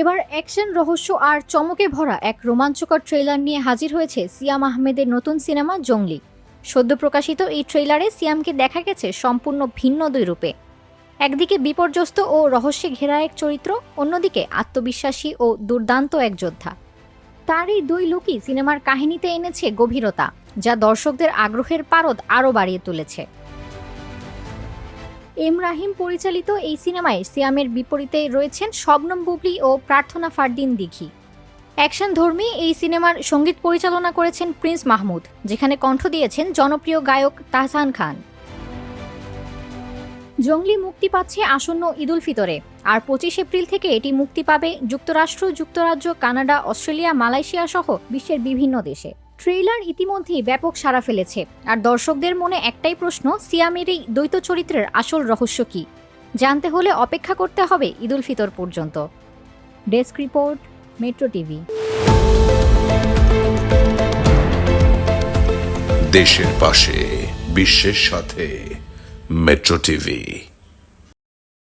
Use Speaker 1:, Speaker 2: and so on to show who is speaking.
Speaker 1: এবার অ্যাকশন, রহস্য আর চমকে ভরা এক রোমাঞ্চকর ট্রেলার নিয়ে হাজির হয়েছে সিয়াম আহমেদের নতুন সিনেমা জঙ্গলি। সদ্য প্রকাশিত এই ট্রেলারে সিয়ামকে দেখা গেছে সম্পূর্ণ ভিন্ন দুই রূপে একদিকে বিপর্যস্ত ও রহস্যে ঘেরা এক চরিত্র, অন্যদিকে আত্মবিশ্বাসী ও দুর্দান্ত এক যোদ্ধা। তার এই দুই লুকই সিনেমার কাহিনীতে এনেছে গভীরতা, যা দর্শকদের আগ্রহের পারদ আরও বাড়িয়ে তুলেছে। এম রাহিম পরিচালিত এই সিনেমায় সিয়ামের বিপরীতে রয়েছেন শবনম বুবলি ও প্রার্থনা ফারদিন দিঘি। অ্যাকশন ধর্মী এই সিনেমার সংগীত পরিচালনা করেছেন প্রিন্স মাহমুদ, যেখানে কণ্ঠ দিয়েছেন জনপ্রিয় গায়ক তাহসান খান। জঙ্গলি মুক্তি পাচ্ছে আসন্ন ঈদুল ফিতরে, আর পঁচিশ এপ্রিল থেকে এটি মুক্তি পাবে যুক্তরাষ্ট্র, যুক্তরাজ্য, কানাডা, অস্ট্রেলিয়া, মালয়েশিয়া সহ বিশ্বের বিভিন্ন দেশে। ট্রেইলার ইতিমধ্যেই ব্যাপক সাড়া ফেলেছে। আর দর্শকদের মনে একটাই প্রশ্ন, সিয়ামের এই দ্বৈত চরিত্রের আসল রহস্য কি? জানতে হলে অপেক্ষা করতে হবে ঈদুল ফিতর পর্যন্ত। Desk report, metro TV.
Speaker 2: দেশের পাশে, বিশ্বের সাথে, মেট্রো টিভি।